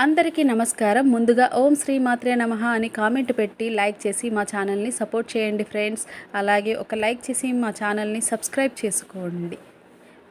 అందరికీ నమస్కారం. ముందుగా ఓం శ్రీ మాత్రే నమ అని కామెంట్ పెట్టి లైక్ చేసి మా ఛానల్ని సపోర్ట్ చేయండి ఫ్రెండ్స్. అలాగే ఒక లైక్ చేసి మా ఛానల్ని సబ్స్క్రైబ్ చేసుకోండి.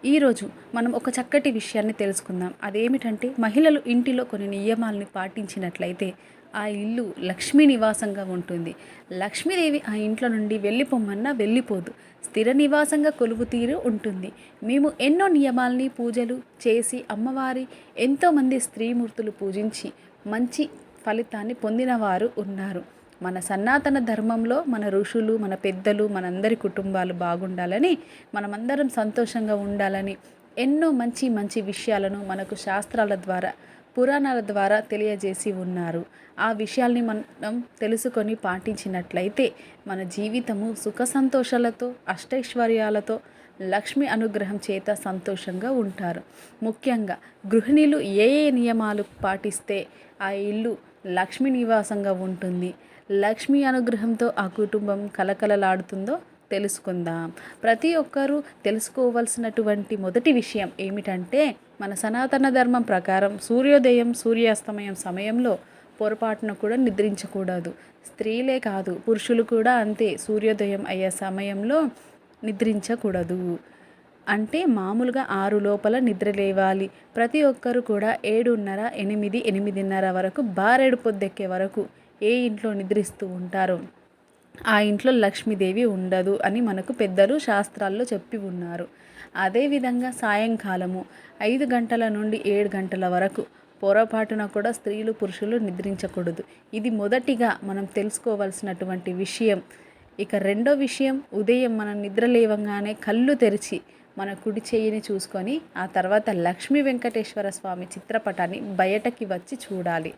ఈరోజు మనం ఒక చక్కటి విషయాన్ని తెలుసుకుందాం. అదేమిటంటే మహిళలు ఇంటిలో కొన్ని నియమాలని పాటించినట్లయితే ఆ ఇల్లు లక్ష్మీ నివాసంగా ఉంటుంది. లక్ష్మీదేవి ఆ ఇంట్లో నుండి వెళ్ళిపోమన్నా వెళ్ళిపోదు. స్థిర నివాసంగా కొలువు తీరు ఉంటుంది. మేము ఎన్నో నియమాల్ని పూజలు చేసి అమ్మవారి ఎంతోమంది స్త్రీమూర్తులు పూజించి మంచి ఫలితాన్ని పొందినవారు ఉన్నారు. మన సనాతన ధర్మంలో మన ఋషులు మన పెద్దలు మనందరి కుటుంబాలు బాగుండాలని మనమందరం సంతోషంగా ఉండాలని ఎన్నో మంచి మంచి విషయాలను మనకు శాస్త్రాల ద్వారా పురాణాల ద్వారా తెలియజేసి ఉన్నారు. ఆ విషయాల్ని మనం తెలుసుకొని పాటించినట్లయితే మన జీవితము సుఖ సంతోషాలతో అష్టైశ్వర్యాలతో లక్ష్మి అనుగ్రహం చేత సంతోషంగా ఉంటారు. ముఖ్యంగా గృహిణీలు ఏ ఏ నియమాలు పాటిస్తే ఆ ఇల్లు లక్ష్మి నివాసంగా ఉంటుంది. లక్ష్మి అనుగ్రహంతో ఆ కుటుంబం కలకలలాడుతుందో తెలుసుకుందాం. ప్రతి ఒక్కరూ తెలుసుకోవలసినటువంటి మొదటి విషయం ఏమిటంటే మన సనాతన ధర్మం ప్రకారం సూర్యోదయం సూర్యాస్తమయం సమయంలో పొరపాటున కూడా నిద్రించకూడదు. స్త్రీలే కాదు పురుషులు కూడా అంతే సూర్యోదయం అయ్యే సమయంలో నిద్రించకూడదు. అంటే మామూలుగా ఆరు లోపల నిద్ర లేవాలి. ప్రతి ఒక్కరు కూడా ఏడున్నర ఎనిమిది ఎనిమిదిన్నర వరకు బారెడు పొద్దెక్కే వరకు ఏ ఇంట్లో నిద్రిస్తూ ఉంటారో ఆ ఇంట్లో లక్ష్మీదేవి ఉండదు అని మనకు పెద్దలు శాస్త్రాల్లో చెప్పి ఉన్నారు. అదేవిధంగా సాయంకాలము ఐదు గంటల నుండి ఏడు గంటల వరకు పొరపాటున కూడా స్త్రీలు పురుషులు నిద్రించకూడదు. ఇది మొదటిగా మనం తెలుసుకోవాల్సినటువంటి విషయం. ఇక రెండో విషయం ఉదయం మనం నిద్ర లేవంగానే కళ్ళు తెరిచి మన కుడి చేయిని చూసుకొని ఆ తర్వాత లక్ష్మీ వెంకటేశ్వర స్వామి చిత్రపటాన్ని బయటకి వచ్చి చూడాలి.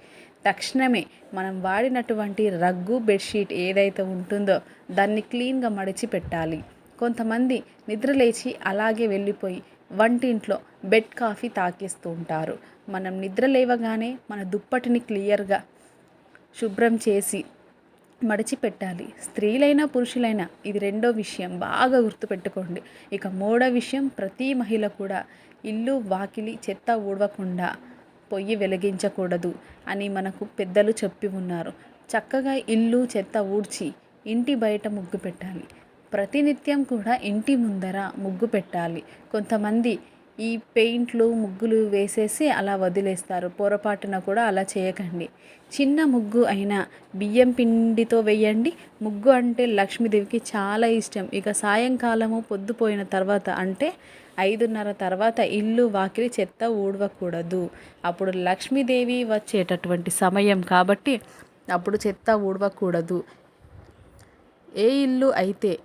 తక్షణమే మనం వాడినటువంటి రగ్గు బెడ్షీట్ ఏదైతే ఉంటుందో దాన్ని క్లీన్గా మడిచి పెట్టాలి కొంతమంది నిద్రలేచి అలాగే వెళ్ళిపోయి వంటింట్లో బెడ్ కాఫీ తాకేస్తూ ఉంటారు. మనం నిద్ర లేవగానే మన దుప్పటిని క్లియర్గా శుభ్రం చేసి మడిచిపెట్టాలి. స్త్రీలైనా పురుషులైనా ఇది రెండో విషయం బాగా గుర్తుపెట్టుకోండి. ఇక మూడో విషయం ప్రతి మహిళ కూడా ఇల్లు వాకిలి చెత్త ఊడవకుండా పొయ్యి వెలిగించకూడదు అని మనకు పెద్దలు చెప్పి ఉన్నారు. చక్కగా ఇల్లు చెత్త ఊడ్చి ఇంటి బయట ముగ్గు పెట్టాలి. ప్రతినిత్యం కూడా ఇంటి ముందర ముగ్గు పెట్టాలి. కొంతమంది ఈ పెయింట్లు ముగ్గులు వేసేసి అలా వదిలేస్తారు. పొరపాటున కూడా అలా చేయకండి. చిన్న ముగ్గు అయినా బియ్యం పిండితో వేయండి. ముగ్గు అంటే లక్ష్మీదేవికి చాలా ఇష్టం. ఇక సాయంకాలము పొద్దుపోయిన తర్వాత అంటే ఐదున్నర తర్వాత ఇల్లు వాకిలి చెత్త ఊడవకూడదు. అప్పుడు లక్ష్మీదేవి వచ్చేటటువంటి సమయం కాబట్టి అప్పుడు చెత్త ఊడవకూడదు. ఏ ఇల్లు అయితే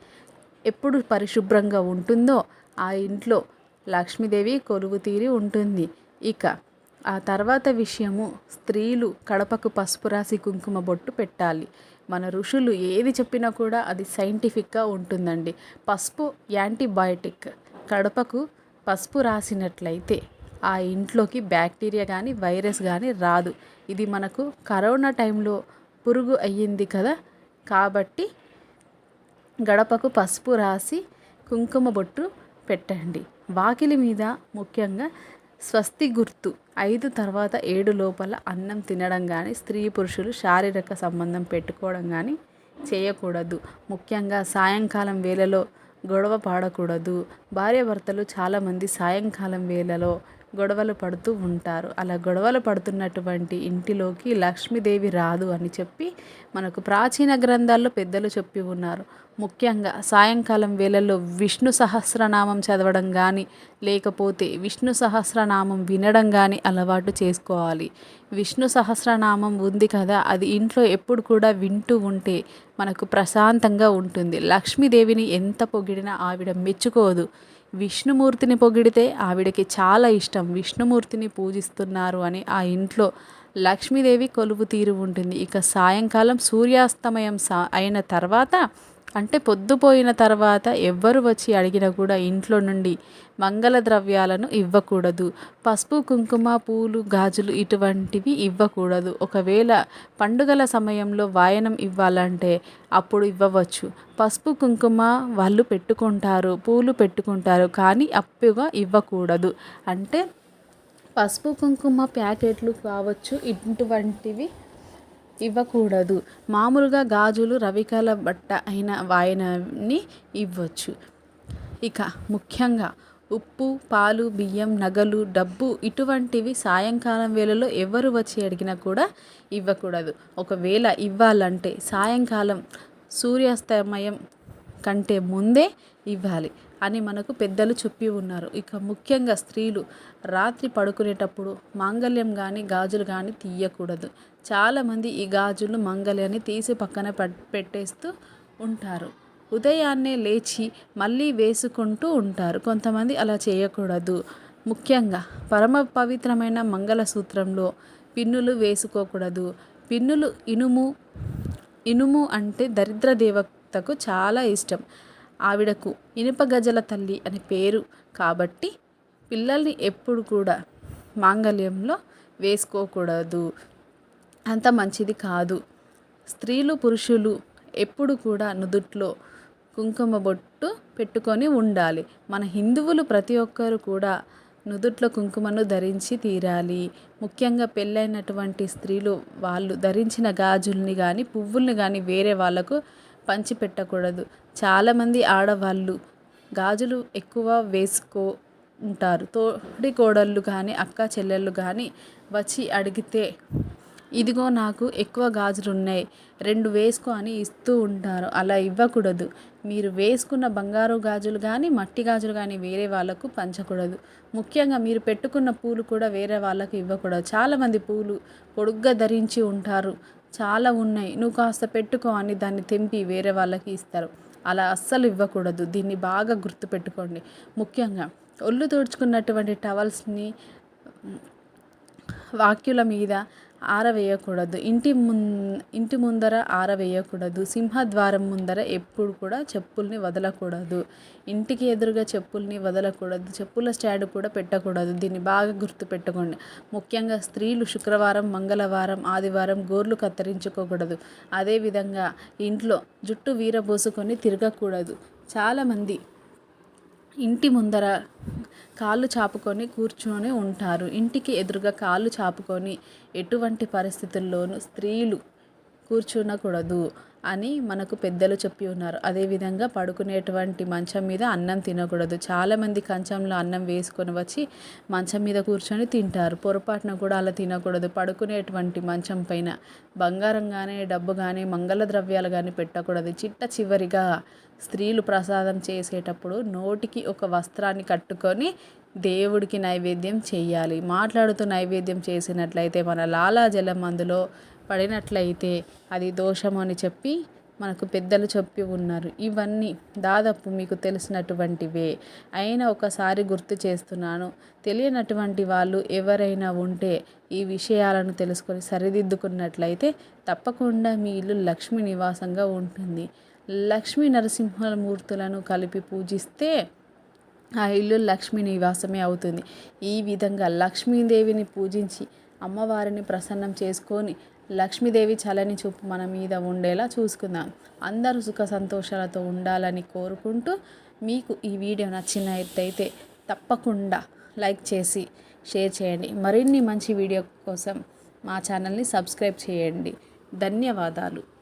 ఎప్పుడు పరిశుభ్రంగా ఉంటుందో ఆ ఇంట్లో లక్ష్మీదేవి కొలువు తీరి ఉంటుంది. ఇక ఆ తర్వాత విషయము స్త్రీలు కడపకు పసుపు రాసి కుంకుమ బొట్టు పెట్టాలి. మన ఋషులు ఏది చెప్పినా కూడా అది సైంటిఫిక్గా ఉంటుందండి. పసుపు యాంటీబయాటిక్. కడపకు పసుపు రాసినట్లయితే ఆ ఇంట్లోకి బ్యాక్టీరియా కానీ వైరస్ కానీ రాదు. ఇది మనకు కరోనా టైంలో పురుగు అయ్యింది కదా? కాబట్టి గడపకు పసుపు రాసి కుంకుమ బొట్టు పెట్టండి. వాకిలి మీద ముఖ్యంగా స్వస్తి గుర్తు. ఐదు తర్వాత ఏడు లోపల అన్నం తినడం కానీ స్త్రీ పురుషులు శారీరక సంబంధం పెట్టుకోవడం కానీ చేయకూడదు. ముఖ్యంగా సాయంకాలం వేళలో గొడవ పాడకూడదు. భార్యాభర్తలు చాలామంది సాయంకాలం వేళలో గొడవలు పడుతూ ఉంటారు. అలా గొడవలు పడుతున్నటువంటి ఇంటిలోకి లక్ష్మీదేవి రాదు అని చెప్పి మనకు ప్రాచీన గ్రంథాల్లో పెద్దలు చెప్పి ఉన్నారు. ముఖ్యంగా సాయంకాలం వేళల్లో విష్ణు సహస్రనామం చదవడం కానీ లేకపోతే విష్ణు సహస్రనామం వినడం కానీ అలవాటు చేసుకోవాలి. విష్ణు సహస్రనామం ఉంది కదా అది ఇంట్లో ఎప్పుడు కూడా వింటూ ఉంటే మనకు ప్రశాంతంగా ఉంటుంది. లక్ష్మీదేవిని ఎంత పొగిడినా ఆవిడ మెచ్చుకోదు. విష్ణుమూర్తిని పొగిడితే ఆవిడకి చాలా ఇష్టం. విష్ణుమూర్తిని పూజిస్తున్నారు అని ఆ ఇంట్లో లక్ష్మీదేవి కొలువు తీరు ఉంటుంది. ఇక సాయంకాలం సూర్యాస్తమయం సా అయిన తర్వాత అంటే పొద్దుపోయిన తర్వాత ఎవ్వరు వచ్చి అడిగినా కూడా ఇంట్లో నుండి మంగళ ద్రవ్యాలను ఇవ్వకూడదు. పసుపు కుంకుమ పూలు గాజులు ఇటువంటివి ఇవ్వకూడదు. ఒకవేళ పండుగల సమయంలో వాయనం ఇవ్వాలంటే అప్పుడు ఇవ్వవచ్చు. పసుపు కుంకుమ వాళ్ళు పెట్టుకుంటారు పూలు పెట్టుకుంటారు కానీ అప్పుగా ఇవ్వకూడదు. అంటే పసుపు కుంకుమ ప్యాకెట్లు కావచ్చు ఇటువంటివి ఇవ్వకూడదు. మామూలుగా గాజులు రవికల బట్ట అయిన వాయనని ఇవ్వచ్చు. ఇక ముఖ్యంగా ఉప్పు పాలు బియ్యం నగలు డబ్బు ఇటువంటివి సాయంకాలం వేళలో ఎవరు వచ్చి అడిగినా కూడా ఇవ్వకూడదు. ఒకవేళ ఇవ్వాలంటే సాయంకాలం సూర్యాస్తమయం కంటే ముందే ఇవ్వాలి అని మనకు పెద్దలు చెప్పి ఉన్నారు. ఇక ముఖ్యంగా స్త్రీలు రాత్రి పడుకునేటప్పుడు మాంగళ్యం కానీ గాజులు కానీ తీయకూడదు. చాలామంది ఈ గాజులు మంగళ్యాన్ని తీసి పక్కన పెట్టేస్తూ ఉంటారు. ఉదయాన్నే లేచి మళ్ళీ వేసుకుంటూ ఉంటారు. కొంతమంది అలా చేయకూడదు. ముఖ్యంగా పరమ పవిత్రమైన మంగళసూత్రంలో పిన్నులు వేసుకోకూడదు. పిన్నులు ఇనుము ఇనుము అంటే దరిద్ర దేవతకు చాలా ఇష్టం. ఆవిడకు ఇనుప గజల తల్లి అనే పేరు. కాబట్టి పిల్లల్ని ఎప్పుడు కూడా మాంగళ్యంలో వేసుకోకూడదు. అంత మంచిది కాదు. స్త్రీలు పురుషులు ఎప్పుడు కూడా నుదుట్లో కుంకుమ బొట్టు పెట్టుకొని ఉండాలి. మన హిందువులు ప్రతి ఒక్కరు కూడా నుదుట్లో కుంకుమను ధరించి తీరాలి. ముఖ్యంగా పెళ్ళైనటువంటి స్త్రీలు వాళ్ళు ధరించిన గాజుల్ని కానీ పువ్వుల్ని కానీ వేరే వాళ్ళకు పంచిపెట్టకూడదు. చాలామంది ఆడవాళ్ళు గాజులు ఎక్కువ వేసుకో ఉంటారు. తోడి కోడళ్ళు కానీ అక్క చెల్లెళ్ళు కానీ వచ్చి అడిగితే ఇదిగో నాకు ఎక్కువ గాజులు ఉన్నాయి రెండు వేసుకో అని ఇస్తూ ఉంటారు. అలా ఇవ్వకూడదు. మీరు వేసుకున్న బంగారు గాజులు కానీ మట్టి గాజులు కానీ వేరే వాళ్ళకు పంచకూడదు. ముఖ్యంగా మీరు పెట్టుకున్న పూలు కూడా వేరే వాళ్ళకు ఇవ్వకూడదు. చాలామంది పూలు పొడుగ్గా ధరించి ఉంటారు. చాలా ఉన్నాయి. నువ్వు కాస్త పెట్టుకో అని దాన్ని తెంపి వేరే వాళ్ళకి ఇస్తారు. అలా అస్సలు ఇవ్వకూడదు. దీన్ని బాగా గుర్తుపెట్టుకోండి. ముఖ్యంగా ఒళ్ళు తోడుచుకున్నటువంటి టవల్స్ని వాక్యుల మీద ఆరవేయకూడదు. ఇంటి ముం ఇంటి ముందర ఆరవేయకూడదు. సింహద్వారం ముందర ఎప్పుడు కూడా చెప్పుల్ని వదలకూడదు. ఇంటికి ఎదురుగా చెప్పుల్ని వదలకూడదు. చెప్పుల స్టాండ్ కూడా పెట్టకూడదు. దీన్ని బాగా గుర్తుపెట్టుకోండి ముఖ్యంగా స్త్రీలు శుక్రవారం మంగళవారం ఆదివారం గోర్లు కత్తిరించుకోకూడదు. అదేవిధంగా ఇంట్లో జుట్టు వీరబోసుకొని తిరగకూడదు. చాలామంది ఇంటి ముందర కాళ్ళు చాపుకొని కూర్చొని ఉంటారు. ఇంటికి ఎదురుగా కాళ్ళు చాపుకొని ఎటువంటి పరిస్థితుల్లోనూ స్త్రీలు కూర్చునకూడదు అని మనకు పెద్దలు చెప్పి ఉన్నారు. అదేవిధంగా పడుకునేటువంటి మంచం మీద అన్నం తినకూడదు. చాలామంది కంచంలో అన్నం వేసుకొని వచ్చి మంచం మీద కూర్చొని తింటారు. పొరపాటున కూడా అలా తినకూడదు. పడుకునేటువంటి మంచం పైన బంగారం కానీ డబ్బు కానీ మంగళ ద్రవ్యాలు కానీ పెట్టకూడదు. చిట్ట చివరిగా స్త్రీలు ప్రసాదం చేసేటప్పుడు నోటికి ఒక వస్త్రాన్ని కట్టుకొని దేవుడికి నైవేద్యం చేయాలి. మాట్లాడుతూ నైవేద్యం చేసినట్లయితే మన లాలాజలం అందులో పడినట్లయితే అది దోషము అని చెప్పి మనకు పెద్దలు చెప్పి ఉన్నారు. ఇవన్నీ దాదాపు మీకు తెలిసినటువంటివే. అయినా ఒకసారి గుర్తు చేస్తున్నాను. తెలియనటువంటి వాళ్ళు ఎవరైనా ఉంటే ఈ విషయాలను తెలుసుకొని సరిదిద్దుకున్నట్లయితే తప్పకుండా మీ ఇల్లు లక్ష్మీ నివాసంగా ఉంటుంది. లక్ష్మీ నరసింహమూర్తులను కలిపి పూజిస్తే ఆ ఇల్లు లక్ష్మీ నివాసమే అవుతుంది. ఈ విధంగా లక్ష్మీదేవిని పూజించి అమ్మవారిని ప్రసన్నం చేసుకొని లక్ష్మీదేవి చలని చూపు మన మీద ఉండేలా చూసుకుందాం. అందరూ సుఖ సంతోషాలతో ఉండాలని కోరుకుంటూ మీకు ఈ వీడియో నచ్చినట్టయితే తప్పకుండా లైక్ చేసి షేర్ చేయండి. మరిన్ని మంచి వీడియో కోసం మా ఛానల్ని సబ్స్క్రైబ్ చేయండి. ధన్యవాదాలు.